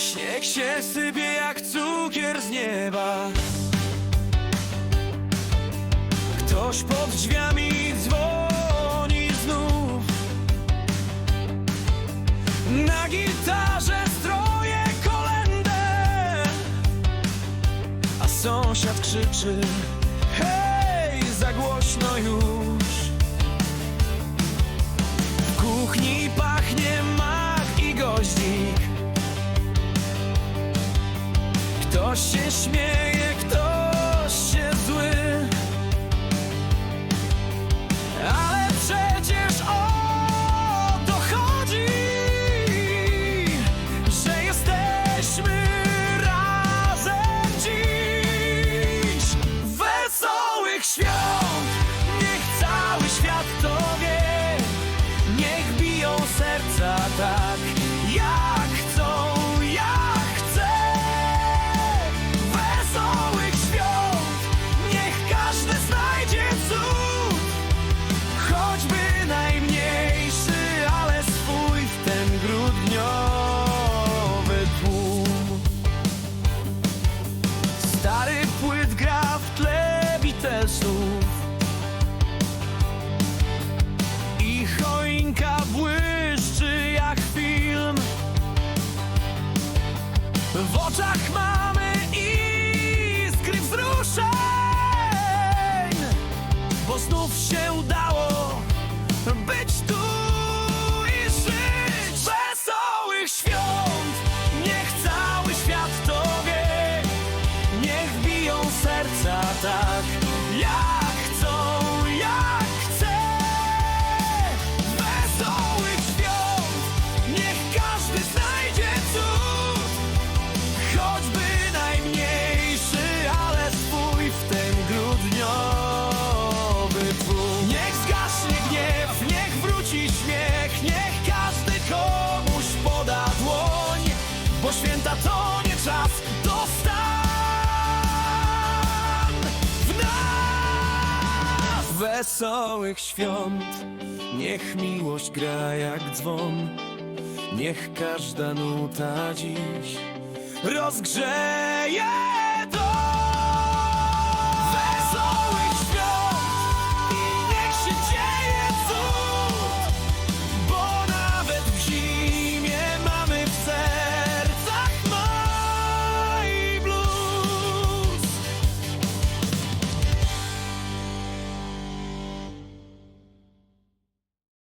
Śnieg się sypie jak cukier z nieba. Ktoś pod drzwiami dzwoni znów. Na gitarze stroje kolendę A sąsiad krzyczy Hej, za głośno już Ktoś się śmieje, ktoś się zły? Ale przecież o to chodzi Że jesteśmy razem dziś. Wesołych świąt Niech cały świat to wie Niech biją serca tak Jak W oczach mamy czas w nas. Wesołych świąt Niech miłość gra jak dzwon. Niech każda nuta dziś rozgrzeje